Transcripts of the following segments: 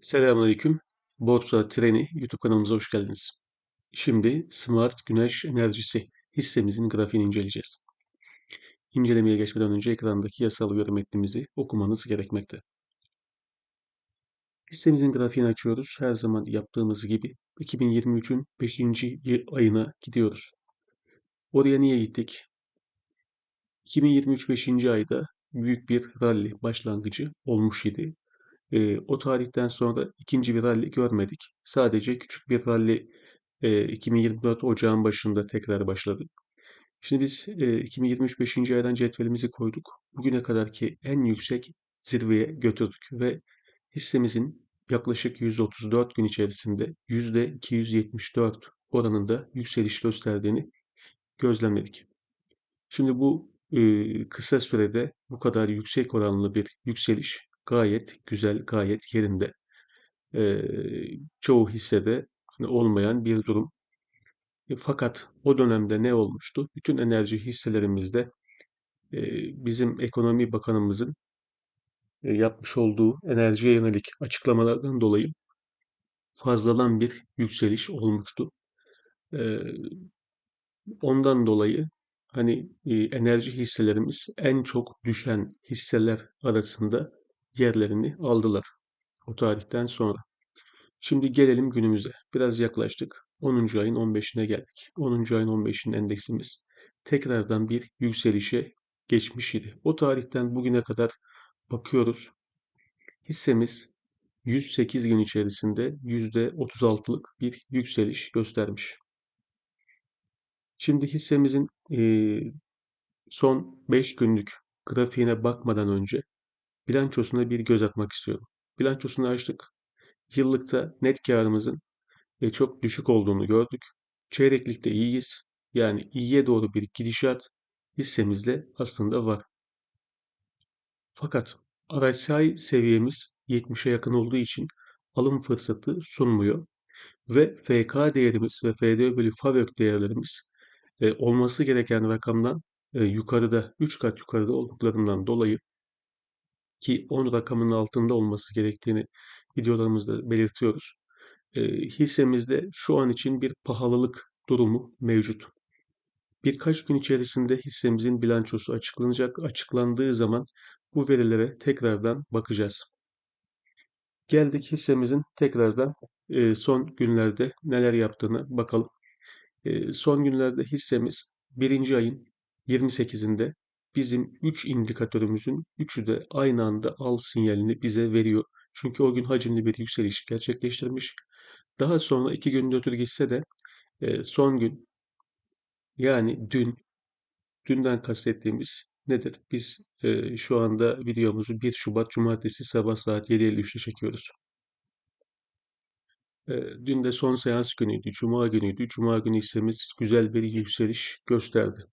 Selamünaleyküm. Borsa Treni YouTube kanalımıza hoş geldiniz. Şimdi Smart Güneş Enerjisi hissemizin grafiğini inceleyeceğiz. İncelemeye geçmeden önce ekrandaki yasal uyarı metnimizi okumanız gerekmekte. Hissemizin grafiğini açıyoruz. Her zaman yaptığımız gibi 2023'ün 5. ayına gidiyoruz. Oraya niye gittik? 2023 5. ayda büyük bir rally başlangıcı olmuş idi. E, o tarihten sonra ikinci bir rally görmedik. Sadece küçük bir rally e, 2024 Ocağın başında tekrar başladı. Şimdi biz e, 2023 5. aydan cetvelimizi koyduk. Bugüne kadarki en yüksek zirveye götürdük ve hissemizin yaklaşık 134 gün içerisinde %274 oranında yükseliş gösterdiğini gözlemledik. Şimdi bu e, kısa sürede bu kadar yüksek oranlı bir yükseliş gayet güzel, gayet yerinde. E, çoğu hissede hani olmayan bir durum. E, fakat o dönemde ne olmuştu? Bütün enerji hisselerimizde e, bizim ekonomi bakanımızın e, yapmış olduğu enerjiye yönelik açıklamalardan dolayı fazladan bir yükseliş olmuştu. E, ondan dolayı hani e, enerji hisselerimiz en çok düşen hisseler arasında yerlerini aldılar o tarihten sonra. Şimdi gelelim günümüze. Biraz yaklaştık. 10. ayın 15'ine geldik. 10. ayın 15'in endeksimiz tekrardan bir yükselişe geçmiş idi. O tarihten bugüne kadar bakıyoruz. Hissemiz 108 gün içerisinde %36'lık bir yükseliş göstermiş. Şimdi hissemizin son 5 günlük grafiğine bakmadan önce bilançosuna bir göz atmak istiyorum. Bilançosunu açtık. Yıllıkta net karımızın e, çok düşük olduğunu gördük. Çeyreklikte iyiyiz. Yani iyiye doğru bir gidişat hissemizde aslında var. Fakat RSI seviyemiz 70'e yakın olduğu için alım fırsatı sunmuyor. Ve FK değerimiz ve FD bölü FAVÖK değerlerimiz e, olması gereken rakamdan e, yukarıda, 3 kat yukarıda olduklarından dolayı ki 10 rakamının altında olması gerektiğini videolarımızda belirtiyoruz. E, hissemizde şu an için bir pahalılık durumu mevcut. Birkaç gün içerisinde hissemizin bilançosu açıklanacak. Açıklandığı zaman bu verilere tekrardan bakacağız. Geldik hissemizin tekrardan e, son günlerde neler yaptığını bakalım. E, son günlerde hissemiz birinci ayın 28'inde bizim 3 indikatörümüzün 3'ü de aynı anda al sinyalini bize veriyor. Çünkü o gün hacimli bir yükseliş gerçekleştirmiş. Daha sonra 2 gün ötürü gitse de e, son gün yani dün dünden kastettiğimiz nedir? Biz e, şu anda videomuzu 1 Şubat Cumartesi sabah saat 7.53'te çekiyoruz. E, dün de son seans günüydü, Cuma günüydü. Cuma günü hissemiz güzel bir yükseliş gösterdi.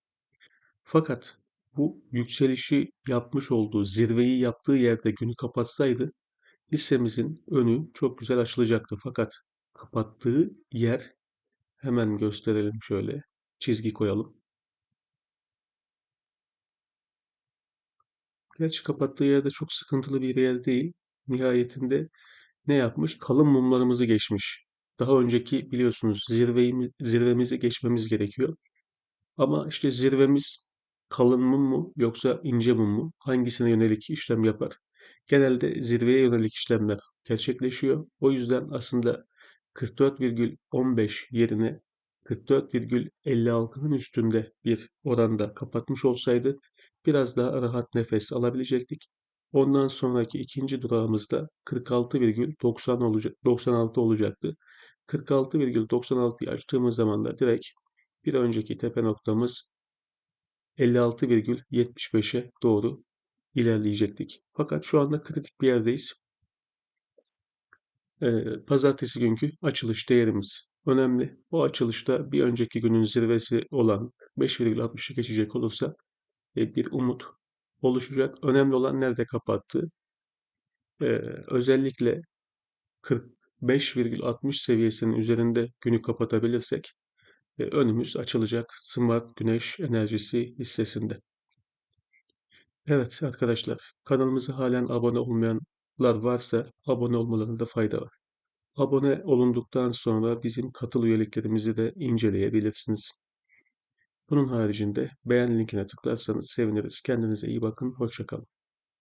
Fakat bu yükselişi yapmış olduğu, zirveyi yaptığı yerde günü kapatsaydı hissemizin önü çok güzel açılacaktı. Fakat kapattığı yer hemen gösterelim şöyle. Çizgi koyalım. Gerçi kapattığı yerde çok sıkıntılı bir yer değil. Nihayetinde ne yapmış? Kalın mumlarımızı geçmiş. Daha önceki biliyorsunuz zirveyi, zirvemizi geçmemiz gerekiyor. Ama işte zirvemiz kalın mum mu yoksa ince mum mu? Hangisine yönelik işlem yapar? Genelde zirveye yönelik işlemler gerçekleşiyor. O yüzden aslında 44,15 yerine 44,56'nın üstünde bir oranda kapatmış olsaydı biraz daha rahat nefes alabilecektik. Ondan sonraki ikinci durağımızda 46,90 olacak, 96 olacaktı. 46,96'yı açtığımız zaman da direkt bir önceki tepe noktamız 56,75'e doğru ilerleyecektik. Fakat şu anda kritik bir yerdeyiz. Ee, pazartesi günkü açılış değerimiz önemli. O açılışta bir önceki günün zirvesi olan 5,60'ı geçecek olursa e, bir umut oluşacak. Önemli olan nerede kapattı? Ee, özellikle 45,60 seviyesinin üzerinde günü kapatabilirsek önümüz açılacak Smart Güneş Enerjisi hissesinde. Evet arkadaşlar kanalımıza halen abone olmayan varsa abone olmalarında fayda var. Abone olunduktan sonra bizim katıl üyeliklerimizi de inceleyebilirsiniz. Bunun haricinde beğen linkine tıklarsanız seviniriz. Kendinize iyi bakın. Hoşça kalın.